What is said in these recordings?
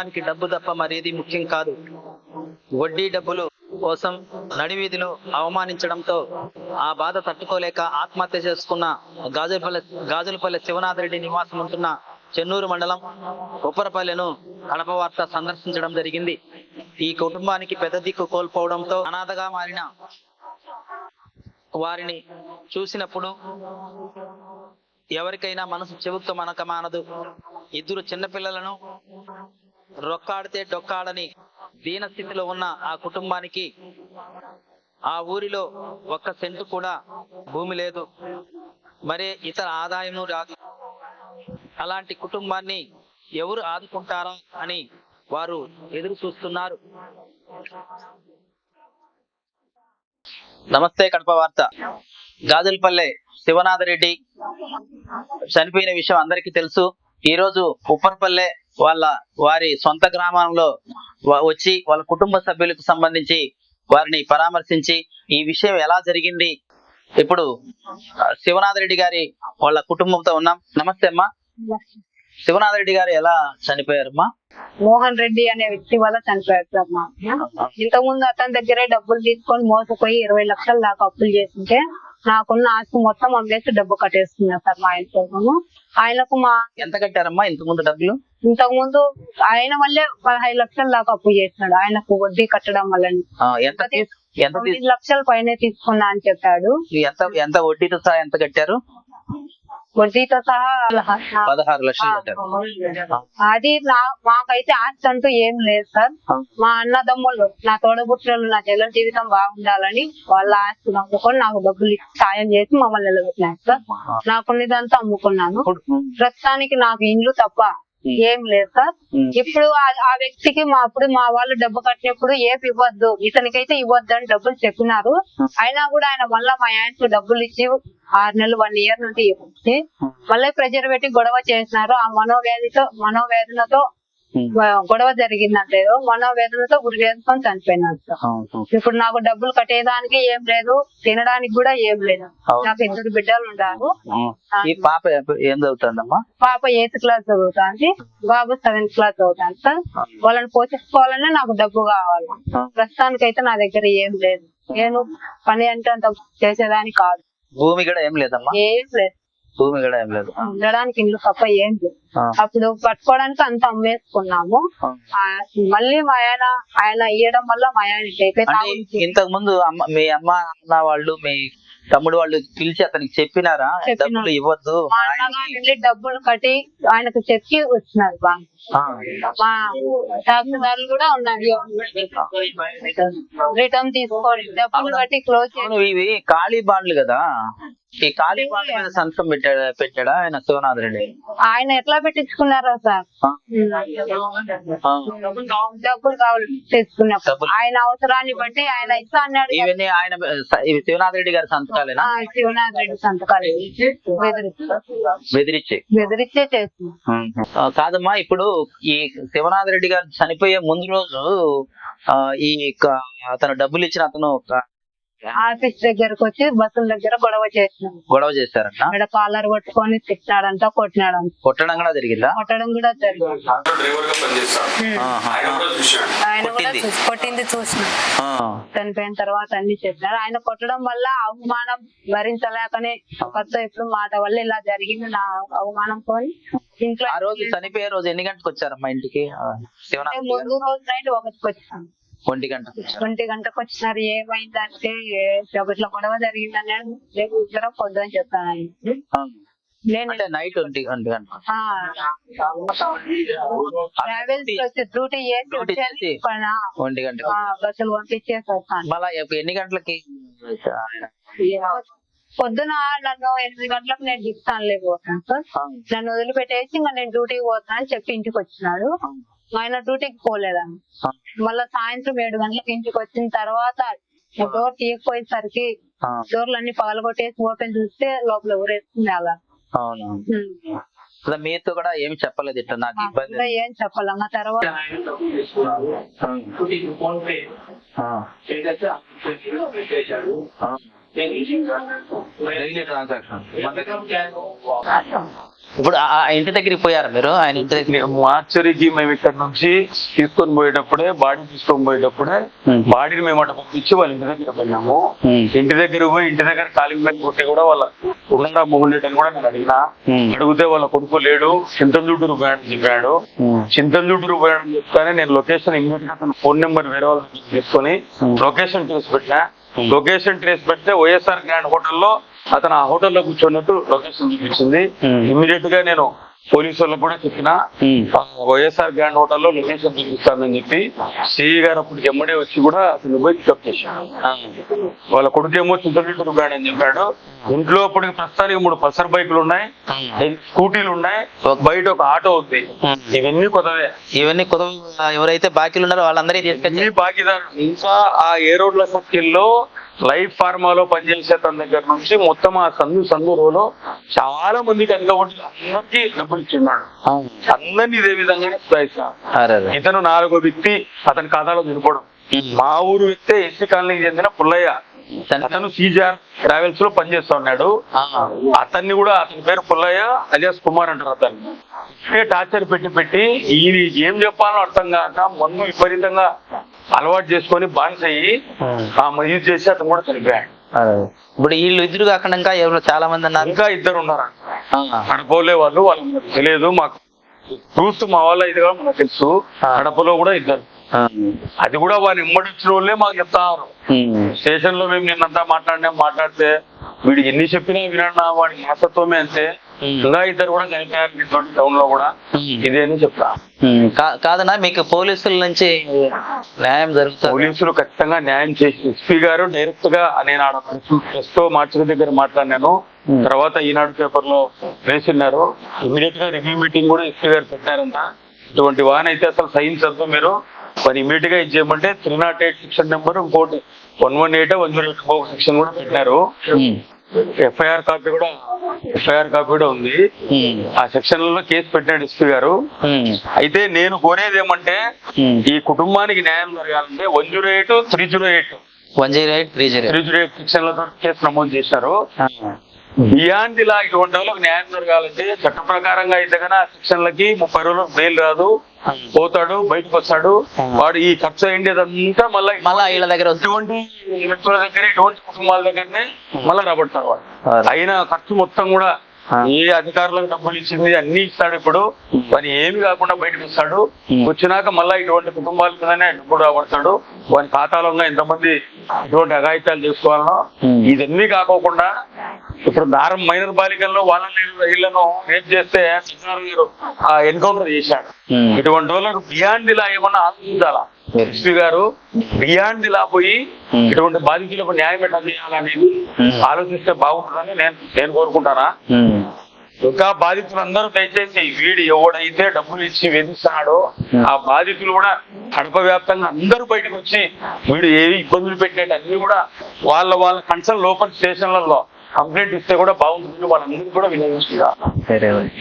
మొగానికి డబ్బు తప్ప మరేది ముఖ్యం కాదు. వడ్డీ డబ్బులు కోసం నడివీధిలో అవమానించడంతో ఆ బాధ తట్టుకోలేక ఆత్మహత్య చేసుకున్న గాజులపల్లె గాజులపల్లె శివనాథరెడ్డి నివాసం ఉంటున్న చెన్నూరు మండలం ఉప్పరపల్లెను కడప వార్త సందర్శించడం జరిగింది. ఈ కుటుంబానికి పెద్ద దిక్కు కోల్పోవడంతో అనాథగా మారిన వారిని చూసినప్పుడు ఎవరికైనా మనసు చెవుతో మనక మానదు ఇద్దరు చిన్నపిల్లలను రొక్కాడితే డొక్కాడని దీన స్థితిలో ఉన్న ఆ కుటుంబానికి ఆ ఊరిలో ఒక్క సెంటు కూడా భూమి లేదు. మరే ఇతర ఆదాయం రాదు. అలాంటి కుటుంబాన్ని ఎవరు ఆదుకుంటారా అని వారు ఎదురు చూస్తున్నారు. నమస్తే కడప వార్త. గాజులపల్లె శివనాథరెడ్డి. చనిపోయిన విషయం అందరికీ తెలుసు. ఈ రోజు వాళ్ళ వారి సొంత గ్రామంలో వచ్చి వాళ్ళ కుటుంబ సభ్యులకు సంబంధించి వారిని పరామర్శించి ఈ విషయం ఎలా జరిగింది. ఇప్పుడు ఆ, శివనాథరెడ్డి గారి వాళ్ళ కుటుంబంతో ఉన్నాం. నమస్తే అమ్మా. శివనాథరెడ్డి గారు ఎలా చనిపోయారమ్మా? మోహన్ రెడ్డి అనే వ్యక్తి వల్ల చనిపోయాడు సార్ మా అన్న. ఇంతకుముందు అతని దగ్గరే డబ్బులు తీసుకొని మోసపోయి ఇరవై లక్షల దాకా అప్పులు చేస్తుంటే నాకున్న ఆస్తి మొత్తం అమ్మేసి డబ్బు కట్టేస్తున్నా సార్ మా ఆయన కోసము ఆయనకు మా ఎంత కట్టారమ్మా ఇంత ముందు డబ్బులు? ఇంతకు ముందు ఆయన వల్లే పదహైదు లక్షల దాకా అప్పు చేసినాడు. ఆయనకు వడ్డీ కట్టడం వల్ల ఎంత ఎంత లక్షల పైనే తీసుకున్నా అని చెప్పాడు. ఎంత ఎంత వడ్డీతో ఎంత కట్టారు? వడ్డీతో సహా పదహారు లక్షలు అది నా మాకైతే ఆస్తి అంటూ ఏం లేదు సార్. మా అన్నదమ్ములు నా తోడబుట్టులు నా చెల్లెల జీవితం బాగుండాలని వాళ్ళ ఆస్తి నమ్ముకొని నాకు డబ్బులు సాయం చేసి మమ్మల్ని నిలబెట్టినారు సార్. నాకున్నదంతా అమ్ముకున్నాను. ప్రస్తుతానికి నాకు ఇండ్లు తప్ప ఏం లేదు సార్. ఉమ్. ఇప్పుడు ఆ- వ్యక్తికి మా అప్పుడు మా వాళ్ళు డబ్బు కట్టినప్పుడు ఏం ఇవ్వద్దు. ఇతనికైతే ఇవ్వద్దు అని డబ్బులు చెప్పినారు. అయినా కూడా ఆయన మళ్ళా మా ఆయనకు డబ్బులు ఇచ్చి ఆరు నెలలు వన్ ఇయర్ నుండి మళ్ళీ ప్రెజర్ పెట్టి గొడవ చేసినారు. ఆ మనోవ్యాధితో మనోవేదనతో. గొడవ జరిగిందంటే మనోవేదనతో గురి చేసుకొని అవును. ఇప్పుడు నాకు డబ్బులు కట్టేదానికి ఏం లేదు తినడానికి కూడా ఏం లేదు. నాకు ఇద్దరు బిడ్డలు ఉన్నారు. ఈ పాప ఏం చదువుతుందమ్మా? పాప ఎయిత్ క్లాస్ చదువుతాంది బాబు సెవెంత్ క్లాస్ చదువుతాను సార్ వాళ్ళని పోషించుకోవాలనే నాకు డబ్బు కావాలి. ప్రస్తుతానికి అయితే నా దగ్గర ఏం లేదు. నేను పని అంటే అంత చేసేదానికి కాదు. భూమి కూడా ఏం లేదమ్మా? ఏం లేదు. భూమి కూడా ఏం లేదు ఉండడానికి ఇల్లు తప్ప ఏం లేదు. అప్పుడు పట్టుకోవడానికి అంత అమ్మేసుకున్నాము. మళ్ళీ మా ఆయన ఆయన ఇయ్యడం వల్ల మా ఆయన ఇంతకు ముందు మీ అమ్మ అన్న వాళ్ళు మీ తమ్ముడు వాళ్ళు పిలిచి అతనికి చెప్పినారా. డబ్బులు ఇవ్వద్దు. డబ్బులు కట్టి ఆయనకు చెప్పి వచ్చినారు. మా డాక్టర్ కూడా ఉన్నారు. రిటర్న్ తీసుకోండి. డబ్బులు కట్టి క్లోజ్ ఇవి ఖాళీ బాండ్లు కదా. ఈ ఖాళీ మీద సంతకం పెట్టాడా పెట్టాడా ఆయన శివనాథ్ రెడ్డి? ఆయన ఎట్లా పెట్టించుకున్నారో సార్. డబ్బులు కావాలి తెచ్చుకున్నప్పుడు. ఆయన అవసరాన్ని బట్టి ఆయన ఇస్తా అన్నాడు. ఇవన్నీ ఆయన ఇవి శివనాథ్ రెడ్డి గారి సంతకాలేనా? శివనాథ్ రెడ్డి సంతకాలు. బెదిరించి బెదిరించి చేస్తుంది కాదమ్మా ఇప్పుడు ఈ శివనాథ్ రెడ్డి గారు చనిపోయే ముందు రోజు ఆ, ఈ అతను డబ్బులు ఇచ్చిన అతను ఆఫీస్ దగ్గరకు వచ్చి బస్సుల దగ్గర గొడవ చేసినాం. గొడవ చేశారంట? ఇక్కడ కాలర్ పట్టుకొని తిట్టినాడంట కొట్టినాడంట. కొట్టడం కూడా జరిగిందా? కొట్టడం కూడా జరిగింది. ఆయన కూడా కొట్టింది. చూసి- కొట్టింది చూసిన. ఆ. చనిపోయిన తర్వాత అన్ని చెప్పినారు. ఆయన కొట్టడం వల్ల అవమానం భరించలేకనే కొత్త ఇప్పుడు మాట వల్ల ఇలా జరిగింది. నా అవమానం పోయి ఇంట్లో ఆ రోజు చనిపోయే రోజు ఎన్ని గంటలకు వచ్చారమ్మా ఇంటికి? ఆ, శివనాథ్ రెడ్డి గారు? ముందు రోజు నైట్ ఒకటికి వచ్చాను ఒంటి గంటకు వచ్చారు ఒంటి గంటకు వచ్చినారు ఏమైందంటే ఇట్లా గొడవ జరిగిందని ఇద్దరం పొద్దున చెప్తాను. నేను అంటే నైట్ ఒంటి ఒంటి గంటకు ట్రావెల్స్ వచ్చి డ్యూటీ చేసి. ఒంటి బస్సులు పంపించేసి వస్తాను. మళ్ళా ఎన్ని గంటలకి? పొద్దున నన్ను ఎనిమిది గంటలకు నేను దిగుతాను లేకపోతాను. నన్ను వదిలిపెట్టేసి ఇంకా నేను డ్యూటీకి పోతాను అని చెప్పి ఇంటికి వచ్చినాడు. ఆయన డ్యూటీకి పోలేదని ఆ. మళ్ళా సాయంత్రం ఏడు గంటలకు ఇంటికి వచ్చిన తర్వాత డోర్ తీయకపోయేసరికి. డోర్లు అన్ని పగలగొట్టేసి ఓపెన్ చూస్తే లోపల ఊరేస్తుంది అలా మీతో కూడా ఏమి చెప్పలేదు ఇట్లా నాకు ఇబ్బంది ఏం చెప్పాలి ఆ తర్వాత ఆ. ఆ. ఇప్పుడు ఇంటి దగ్గరికి పోయారు మీరు ఆయన ఇంటి దగ్గర మార్చరీకి మేము ఇక్కడ నుంచి తీసుకొని పోయేటప్పుడే బాడీ తీసుకొని పోయేటప్పుడే. బాడీని మేము అటు పంపించి వాళ్ళ ఇంటి దగ్గర పోయినాము. ఇంటి దగ్గర పోయి ఇంటి దగ్గర కాలింగ్ మీద కొట్టి కూడా వాళ్ళ ఉండడా మొగుండేటని కూడా నేను అడిగినా. అడిగితే వాళ్ళ కొడుకు లేడు చింతలూటూరు పోయాడని చెప్పాడు చింతలూటూరు పోయాడని చెప్తానే నేను లొకేషన్ ఇమీడియట్గా ఫోన్ నెంబర్ వేరే వాళ్ళ తీసుకొని. లొకేషన్ ట్రేస్ పెట్టినా. లొకేషన్ ట్రేస్ పెడితే వైఎస్ఆర్ గ్రాండ్ హోటల్లో అతను ఆ హోటల్లో కూర్చున్నట్టు లొకేషన్ చూపించింది. ఇమీడియట్గా నేను పోలీసు వాళ్ళకు కూడా చెప్పిన వైఎస్ఆర్ గ్రాండ్ హోటల్లో లొకేషన్ చూపిస్తానని చెప్పి సిఈ గారు అప్పుడు ఎమ్మడే వచ్చి కూడా అతను పోయి పికప్ చేశాడు వాళ్ళ కొడుకేమో చింతలూరు గ్రాండ్ అని చెప్పాడు. ఇంట్లో ఇప్పుడు ప్రస్తుతానికి మూడు పల్సర్ బైకులు ఉన్నాయి. స్కూటీలు ఉన్నాయి. బయట ఒక ఆటో ఉంది. ఇవన్నీ కొత్తవే. ఇవన్నీ కొత్త ఎవరైతే బాకీలు ఉన్నారో వాళ్ళందరికీ తీసుకొచ్చి బాకీదారు ఇంకా ఆ ఏ రోడ్ల సర్కిల్లో లైఫ్ ఫార్మాలో పనిచేసే తన దగ్గర నుంచి మొత్తం ఆ సందు సందు రోలో చాలా మందికి అనుకోబట్టి అందరికీ డబ్బులు ఇచ్చిన్నాడు అందరినీ ఇదే అరే. ఇతను నాలుగో వ్యక్తి అతని ఖాతాలో నిలపడం మా ఊరు వ్యక్తే ఎస్సీ కాలనీకి చెందిన పుల్లయ్య. అతను సీజార్ ట్రావెల్స్లో పనిచేస్తా ఉన్నాడు. అతన్ని కూడా అతని పేరు పుల్లయ్య అలియాస్ కుమార్ అంటారు అతన్ని. టార్చర్ పెట్టి పెట్టి ఈయన ఏం చెప్పాలో అర్థం కాక మందు విపరీతంగా అలవాటు చేసుకొని బాన్స్ అయ్యి ఆ యూజ్ చేసి అతను కూడా చనిపోయాడు. ఇప్పుడు వీళ్ళు ఇద్దరు కాకుండా ఇంకా ఎవరు చాలా మంది ఉన్నారు ఇంకా ఇద్దరు ఉన్నారు ఆ. కడపలే వాళ్ళు వాళ్ళకి తెలియదు మాకు చూస్తూ మా వాళ్ళ ఇది కూడా మనకు తెలుసు కడపలో కూడా ఇద్దరు. అది కూడా వారిని ఇమ్మడించిన వాళ్ళే మాకు చెప్తారు. స్టేషన్లో మేము నిన్నంతా మాట్లాడినాం మాట్లాడితే వీడు ఎన్ని చెప్పినా వినన్నా వాడి మాసత్వమే అంతే. ఇంకా ఇద్దరు కూడా చనిపోయారు టౌన్లో కూడా. ఇదే అని చెప్తా. కాదన్నా మీకు పోలీసుల నుంచి న్యాయం జరుగుతుంది. పోలీసులు ఖచ్చితంగా న్యాయం చేసి ఎస్పీ గారు డైరెక్ట్గా నేను ఆడ ప్రెస్తో మార్చిన దగ్గర మాట్లాడినాను. తర్వాత ఈనాడు పేపర్లో వేసిన్నారు. ఇమీడియట్గా రివ్యూ మీటింగ్ కూడా ఎస్పీ గారు పెట్టారంట. ఇటువంటి వాన్ అయితే అసలు సహించద్దు మీరు. మరి ఇమీడియట్గా ఇది చేయమంటే three nought eight section number ఇంకోటి one one eight one zero eight section కూడా పెట్టినారు ఉమ్. ఎఫ్ఐఆర్ కాపీ కూడా ఎఫ్ఐఆర్ కాపీ కూడా ఉంది. ఆ సెక్షన్లలో కేసు పెట్టాడు ఎస్పీ గారు. అయితే నేను కోరేది ఏమంటే. ఈ కుటుంబానికి న్యాయం జరగాలంటే one zero eight three zero eight one zero eight three zero three zero eight సెక్షన్లతో కేసు నమోదు చేశారు ఇలా ఇటువంటి వాళ్ళకి న్యాయం జరగాలంటే చట్ట ప్రకారంగా అయితే కనుక ఆ సెక్షన్లకి ముప్పై రోజులకు బెయిల్ రాదు పోతాడు బయటకు వస్తాడు. వాడు ఈ ఖర్చు అయ్యేదంతా మళ్ళీ మళ్ళా వీళ్ళ దగ్గర ఇటువంటి వ్యక్తుల దగ్గర ఇటువంటి కుటుంబాల దగ్గరనే మళ్ళీ రాబడతారు వాడు. అయిన ఖర్చు మొత్తం కూడా. ఏ అధికారులకు డబ్బులు ఇచ్చింది అన్ని ఇస్తాడు ఇప్పుడు. వాని ఏమి కాకుండా బయటకు ఇస్తాడు ఉం. వచ్చినాక మళ్ళా ఇటువంటి కుటుంబాల మీదనే డబ్బులు రాబడతాడు. వాని ఖాతాలో ఎంతమంది ఇటువంటి అఘాయిత్యాలు చేసుకోవాలనో. ఇదన్నీ కాకోకుండా ఇప్పుడు దారం మైనర్ బాలికల్లో వాళ్ళని వీళ్ళను రేప్ చేస్తే సత్యనారాయణ గారు ఆ ఎన్కౌంటర్ చేశాడు ఉం. ఇటువంటి వాళ్ళకు బియాండ్ ఇలా ఏమన్నా ఆలోచించాలా. ఎస్పీ గారు బియాండ్ ఇలా పోయి Hmm. ఇటువంటి బాధితులకు న్యాయం ఎట్లా చేయాలనేది Hmm. ఆలోచిస్తే బాగుంటుందని నేను నేను కోరుకుంటానా. ఇంకా బాధితులందరూ దయచేసి వీడు ఎవడైతే డబ్బులు ఇచ్చి వేధిస్తున్నాడో Hmm. ఆ బాధితులు కూడా కడప వ్యాప్తంగా అందరూ బయటకు వచ్చి వీడు ఏవి ఇబ్బందులు పెట్టేటి అన్ని కూడా వాళ్ళ వాళ్ళ కన్సర్న్ లోపల స్టేషన్లలో కంప్లైంట్ ఇస్తే కూడా బాగుంటుంది. వాళ్ళందరికీ కూడా వినియోగించుగా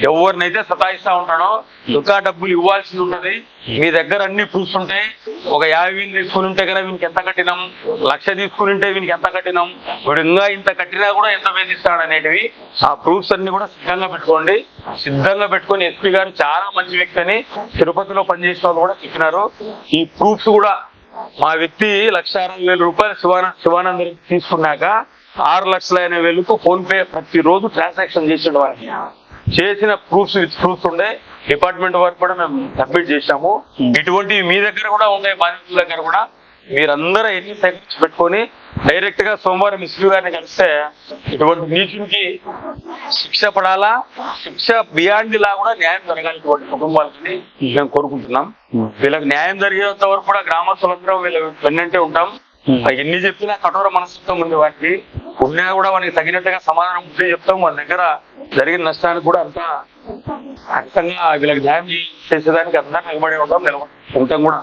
ఎవరినైతే సతాయిస్తా ఉంటాడో ఇంకా డబ్బులు ఇవ్వాల్సి ఉన్నది మీ దగ్గర అన్ని ప్రూఫ్స్ ఉంటాయి. ఒక యాభై వేలు తీసుకుని ఉంటే కదా వీనికి ఎంత కట్టినాం? లక్ష తీసుకుని ఉంటే వీనికి ఎంత కట్టినాం? వీడు ఇంకా ఇంత కట్టినా కూడా ఎంత వేధిస్తాడు అనేటివి ఆ ప్రూఫ్స్ అన్ని కూడా సిద్ధంగా పెట్టుకోండి. సిద్ధంగా పెట్టుకొని ఎస్పీ గారు చాలా మంచి వ్యక్తి అని తిరుపతిలో పనిచేసిన వాళ్ళు కూడా చెప్పినారు. ఈ ప్రూఫ్స్ కూడా మా వ్యక్తి లక్ష అరవై వేల రూపాయలు శివానంద శివానంద రెడ్డి తీసుకున్నాక ఆరు లక్షల ఎనభై వేలకు ఫోన్ పే ప్రతిరోజు ట్రాన్సాక్షన్ చేసాడు వారికి చేసిన ప్రూఫ్స్ విత్ ప్రూఫ్స్ ఉండే డిపార్ట్మెంట్ వర్క్ కూడా మేము సబ్మిట్ చేశాము. ఇటువంటివి మీ దగ్గర కూడా ఉన్నాయి బాధితుల దగ్గర కూడా మీరందరూ ఎన్ని సేకరించి పెట్టుకొని డైరెక్ట్గా సోమవారం ఎస్పీ గారిని కలిస్తే ఇటువంటి నీచునికి శిక్ష పడాలా? శిక్ష బియాండ్ లా కూడా న్యాయం జరగాలి ఇటువంటి కుటుంబాలకి మేము కోరుకుంటున్నాం. వీళ్ళకి న్యాయం జరిగేంత వరకు కూడా గ్రామస్తులందరం వీళ్ళ వెన్నంటే ఉంటాం. ఎన్ని చెప్పినా కఠోర మనస్తత్వం ఉంది వాటికి. ఉన్నా కూడా వానికి తగినట్టుగా సమాధానం ఉంటే చెప్తాం. వాళ్ళ దగ్గర జరిగిన నష్టానికి కూడా అంతా ఖచ్చితంగా వీళ్ళకి న్యాయం చేసేదానికి అందరం నిలబడి ఉంటాం నిలబడి ఉంటాం కూడా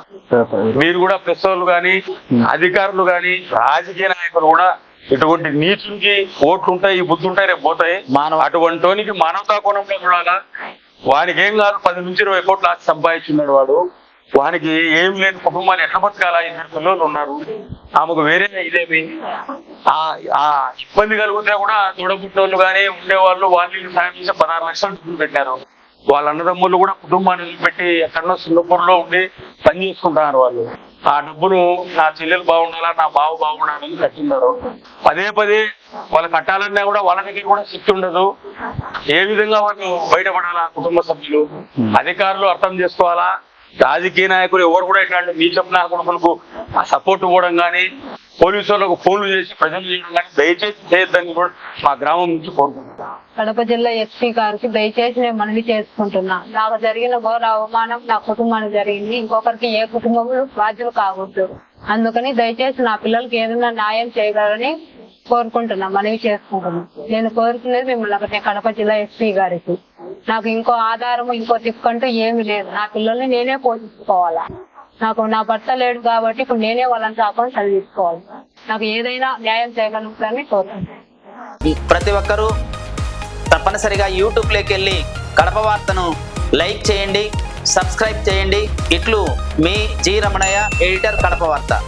మీరు కూడా ప్రెస్ వాళ్ళు కానీ అధికారులు కానీ రాజకీయ నాయకులు కూడా ఇటువంటి నీచునికి ఓట్లు ఉంటాయి బుద్ధి ఉంటాయి రేపు పోతాయి. మానవ అటువంటి వానికి మానవతా కోణంలో చూడాలా. వానికి ఏం కాదు పది నుంచి ఇరవై కోట్లు ఆస్తి సంపాదించున్నాడు వాడు. వానికి ఏం లేని కుటుంబాన్ని ఎట్లా బతకాలా ఇద్దరు పిల్లలు ఉన్నారు. ఆమెకు వేరే ఇదేమి? ఆ ఇబ్బంది కలిగితే కూడా తోడబుట్టినోళ్ళు కానీ ఉండేవాళ్ళు వాళ్ళు సాయం చేసి పదహారు లక్షలు డబ్బులు పెట్టారు. వాళ్ళ అన్నదమ్ములు కూడా కుటుంబాన్ని వదిలిపెట్టి ఎక్కడో సింగపూర్లో ఉండి పని చేసుకుంటున్నారు వాళ్ళు. ఆ డబ్బును నా చెల్లెలు బాగుండాలా నా బావ బాగుండాలని కట్టినారు పదే పదే వాళ్ళు కట్టాలన్నా కూడా వాళ్ళ దగ్గర కూడా శక్తి ఉండదు. ఏ విధంగా వాళ్ళు బయటపడాలా కుటుంబ సభ్యులు? అధికారులు అర్థం చేసుకోవాలా? రాజకీయ నాయకులు ఎవరు కూడా ఇట్లాంటి మీ చెప్పిన కొడుకులకు ఆ సపోర్ట్ ఇవ్వడం కానీ పోలీసు వాళ్ళకు ఫోన్లు చేసి ప్రజలు చేయడం కానీ దయచేసి చేయొద్దని కూడా మా గ్రామం నుంచి కోరుకుంటున్నాం. కడప జిల్లా ఎస్పీ గారికి దయచేసి నేను మనవి చేసుకుంటున్నా. నాకు జరిగిన ఘోర అవమానం నా కుటుంబానికి జరిగింది. ఇంకొకరికి ఏ కుటుంబం బాధ్యులు కావద్దు. అందుకని దయచేసి నా పిల్లలకి ఏదైనా న్యాయం చేయగలని కోరుకుంటున్నా మనవి చేసుకుంటున్నా. నేను కోరుకునేది మిమ్మల్ని ఒకటే కడప జిల్లా ఎస్పీ గారికి. నాకు ఇంకో ఆధారం ఇంకో దిక్కంటూ ఏమి లేదు. నా పిల్లల్ని నేనే పోషించుకోవాలా? నాకు నా భర్త లేడు కాబట్టి ఇప్పుడు నేనే వాళ్ళని కాకుండా చదివించుకోవాలి. నాకు ఏదైనా న్యాయం చేయగలుగుతానని కోరుకుంటున్నాను. ప్రతి ఒక్కరూ తప్పనిసరిగా యూట్యూబ్లోకి వెళ్ళి కడప వార్తను లైక్ చేయండి సబ్స్క్రైబ్ చేయండి. ఇట్లు మీ జి రమణయ్య ఎడిటర్ కడప వార్త.